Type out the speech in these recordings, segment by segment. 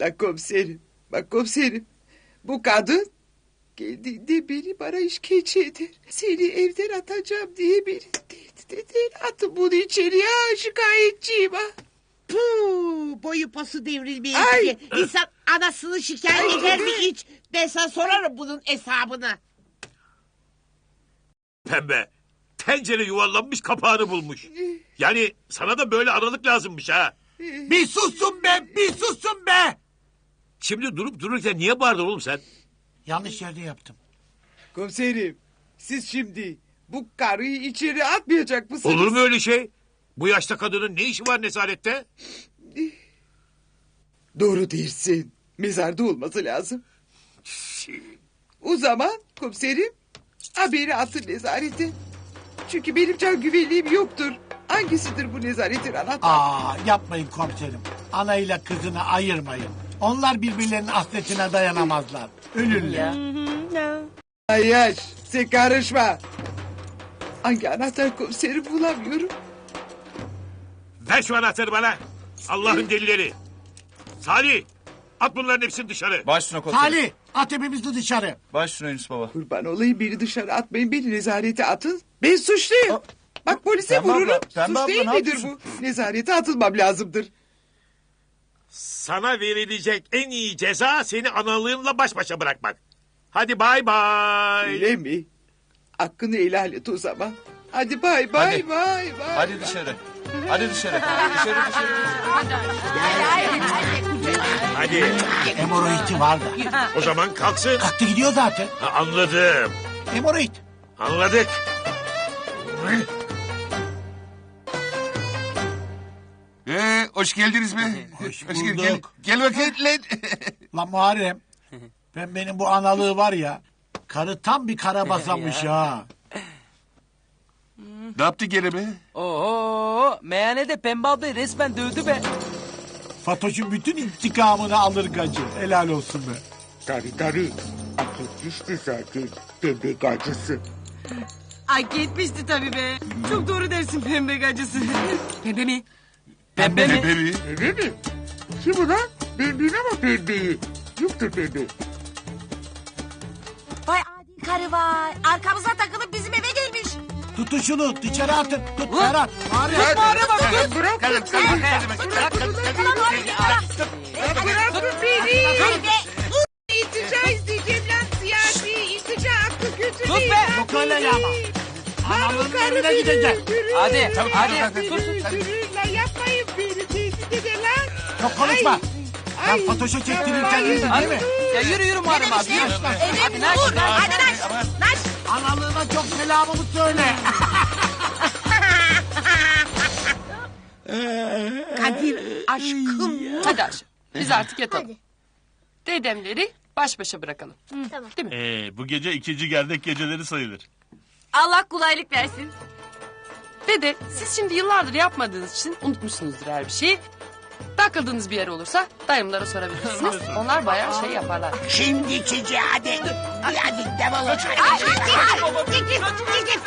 Bak komiserim, bak komiserim. Bu kadın geldiğinde beni bana işkence eder. Seni evden atacağım diye beni tehdit eder. Atın bunu içeriye şikayetçiyim ha. Puh, boyu pası devrilmeye Ay! diye. İnsan anasını şikayet eder mi hiç? Ben sana sorarım bunun hesabını. Pembe. Tencere yuvarlanmış kapağını bulmuş. Yani sana da böyle aralık lazımmış ha. Bir susun be, bir susun be. Şimdi durup dururken niye bağırdın oğlum sen? Yanlış yerde yaptım. Komiserim, siz şimdi bu karıyı içeri atmayacak mısınız? Olur mu öyle şey? Bu yaşta kadının ne işi var nezarette? Doğru değilsin. Mezarda olması lazım. O zaman komiserim haberi atın nezarete. Çünkü benim can güvenliğim yoktur. Hangisidir bu nezaretin anahtarı? Aa yapmayın komiserim. Anayla kızını ayırmayın. Onlar birbirlerinin hasretine dayanamazlar. Ölürler. Ay yaş sen karışma. Hangi anahtar komiserim bulamıyorum. Ver şu anahtarı bana. Allah'ın delileri. Salih at bunların hepsini dışarı. Baş üstüne komiserim. Salih at hepimizi dışarı. Baş üstüne Yunus baba. Kurban olayım beni dışarı atmayın beni nezarete atın. Ben suçluyum. Aa, Bak polise Pembe abla, vururum. Pembe Suç abla, değil ne midir yapıyorsun? bu? Nezarete atılmam lazımdır. Sana verilecek en iyi ceza seni analığınla baş başa bırakmak. Hadi bay bay. Öyle mi? Hakkını helal et o zaman. Hadi bay bay Hadi. bay bay. Hadi dışarı. Hadi dışarı. Dışarı dışarı. Hadi Hemoroidi var da. o zaman kalksın. Kalktı gidiyor zaten. Ha, anladım. Hemoroid. Anladık. Hoş geldiniz be. Hoş bulduk. Gel, gel bakayım lan. Lan Muharrem. Ben benim bu analığı var ya. Karı tam bir kara basamış ha. ne yaptı gene be? Oo, meyhanede pembe ablayı resmen dövdü be. Fatoş'un bütün intikamını alır gacı. Helal olsun be. Tabii tabii. Hak etmişti zaten. Pembe gacısı. Hak etmişti tabii be. Çok doğru dersin pembe gacısı. Pembe mi? Pembe mi? Pembe mi? Öyle mi? Kim ulan? Bilmem o pembeyi. Yoktur pembe. Vay adi karı vay. Arkamıza takılıp bizim eve gelmiş. Tutun şunu dışarı atın. Tut Ferhat. Muharrem. Bırak Kalın kalın. Bırakın beni. İltica isteyeceğim lan siyasi. İltica aklı kötü Sus değil. be! Yok öyle yapma. Anamın önüne gidecek. Hadi, hadi. Yapmayın eder lan. Çok konuşma. Ay. Ay, Fatoş'a çektirirken yapmayın. değil mi? Ya yürü yürü Muharrem abi yürü. Hadi naş naş. Hadi naş. Naş. Analığına çok selamımı söyle. Kadir aşkım. Hadi Ayşe biz artık yatalım. Dedemleri baş başa bırakalım. Ee, bu gece ikinci gerdek geceleri sayılır. Allah kolaylık versin. Dede siz şimdi yıllardır yapmadığınız için unutmuşsunuzdur her bir şeyi. Takıldığınız bir yer olursa dayımlara sorabilirsiniz. Onlar bayağı şey yaparlar. Şimdi çiçeği hadi. Hadi defolun. Çekil. Çekil.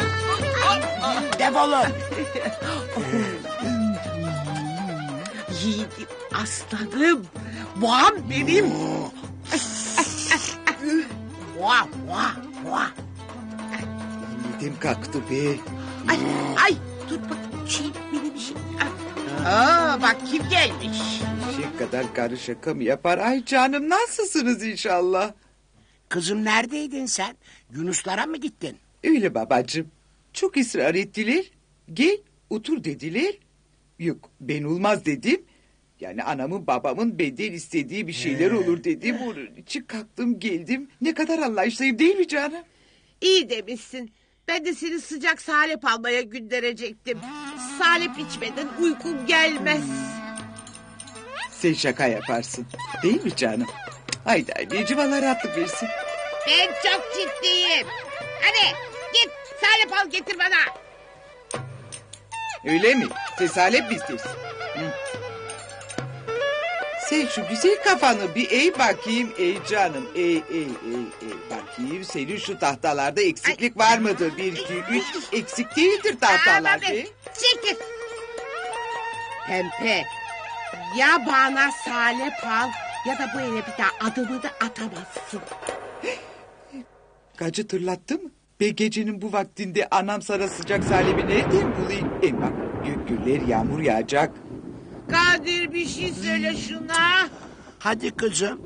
Defolun. Yiğidim aslanım. Boğam benim. Boğa boğa boğa. Yedim kalktı be. Ay, ay tut bak şey benim şey. Aa bak kim gelmiş. Şey kadar karı şaka mı yapar? Ay canım nasılsınız inşallah? Kızım neredeydin sen? Yunuslara mı gittin? Öyle babacığım. Çok ısrar ettiler. Gel otur dediler. Yok ben olmaz dedim. Yani anamın babamın benden istediği bir şeyler olur dedim. Onun için kalktım geldim. Ne kadar anlayışlıyım değil mi canım? İyi demişsin. Ben de seni sıcak salep almaya gönderecektim. Salep içmeden uykum gelmez. Sen şaka yaparsın. Değil mi canım? Haydi anneciğim Allah rahatlık versin. Ben çok ciddiyim. Hadi git salep al getir bana. Öyle mi? Tesalep mi istersin? Hı. Sen şu güzel kafanı bir eğ bakayım ey canım. Ey ey ey ey. Bakayım senin şu tahtalarda eksiklik var mıdır? Bir iki üç eksik değildir tahtalar Aman be. be, Çekil. Pempe. Ya bana salep al Ya da bu eve bir daha adımını atamazsın. Gacı tırlattı mı? Be gecenin bu vaktinde anam sana sıcak salebi nereden bulayım? E bak gök güller yağmur yağacak. Kadir bir şey söyle şuna. Hadi kızım.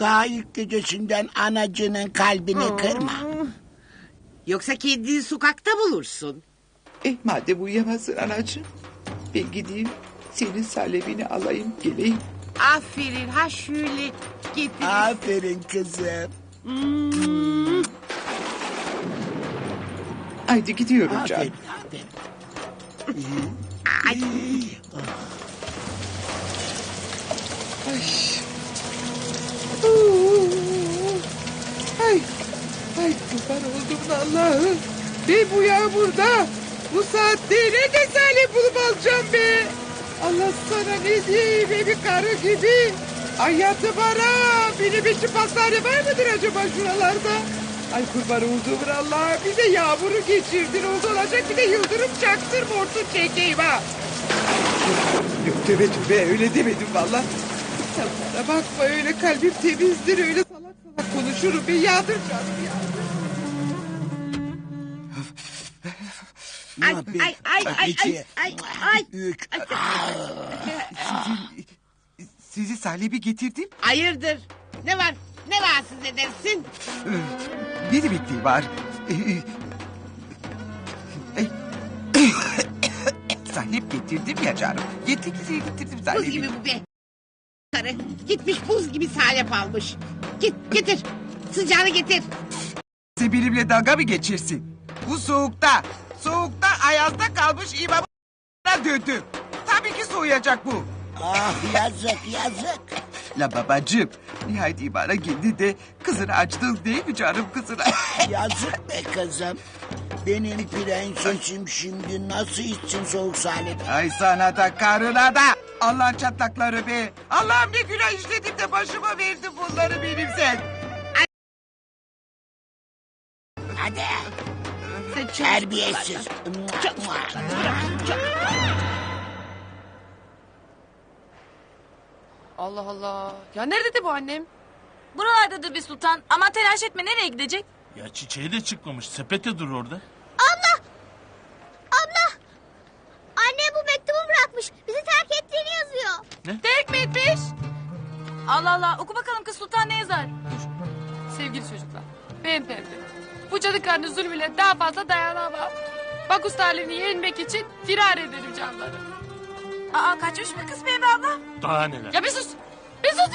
Daha ilk gecesinden anacının kalbini kırma. Yoksa kendini sokakta bulursun. Eh madem uyuyamazsın anacığım. Ben gideyim senin salebini alayım geleyim. Aferin ha şöyle getir. Aferin kızım. Haydi gidiyorum Aferin, canım. aferin. Ay, Ay, ay kurban oldum Allah'ım. Ben bu yağmurda bu saatte nerede salep bulup alacağım be? Allah sana ne diyeyim be bir karı gibi. Ay yatı bana. Benim için pastane var mıdır acaba şuralarda? Ay kurban olduğum Allah. Bir de yağmuru geçirdin oldu olacak bir de yıldırım çaktır mortun çekeyim ha. Yok tövbe tövbe öyle demedim valla. Sen bana bakma öyle kalbim temizdir öyle salak salak konuşurum bir yağdır canım ya. ay, ay, ay, ay, ay, ay, ay. Üç. Sizi salebi getirdim. Hayırdır? Ne var? Ne rahatsız edersin? Ne demekliği var? Salep getirdim ya canım. Yetti ki size getirdim Buz salebi. gibi bu be. Karı gitmiş buz gibi salep almış. Git getir. Sıcağını getir. Sen benimle dalga mı geçirsin? Bu soğukta, soğukta ayazda kalmış imamına döndü. Tabii ki soğuyacak bu. Ah yazık yazık. La babacığım, nihayet imana geldi de kızını açtın değil mi canım kızına? Yazık be kızım. Benim prensesim şimdi nasıl içsin soğuk salep? Ay sana da karına da. Allah'ın çatlakları be. Allah'ım ne günah işledim de başıma verdin bunları benim sen. Hadi. Sen çok Terbiyesiz. Allah Allah. Ya nerededir bu annem? Buralardadır bir sultan. Ama telaş etme nereye gidecek? Ya çiçeği de çıkmamış. Sepete dur orada. Terk mi etmiş? Allah Allah oku bakalım kız sultan ne yazar? Sevgili çocuklar. Ben pembe. Bu cadı karnı zulmüne daha fazla dayanamam. Bakus talihini yenmek için firar ederim canlarım. Aa kaçmış mı kız Pembe abla? Daha neler. Ya bir sus. Bir sus.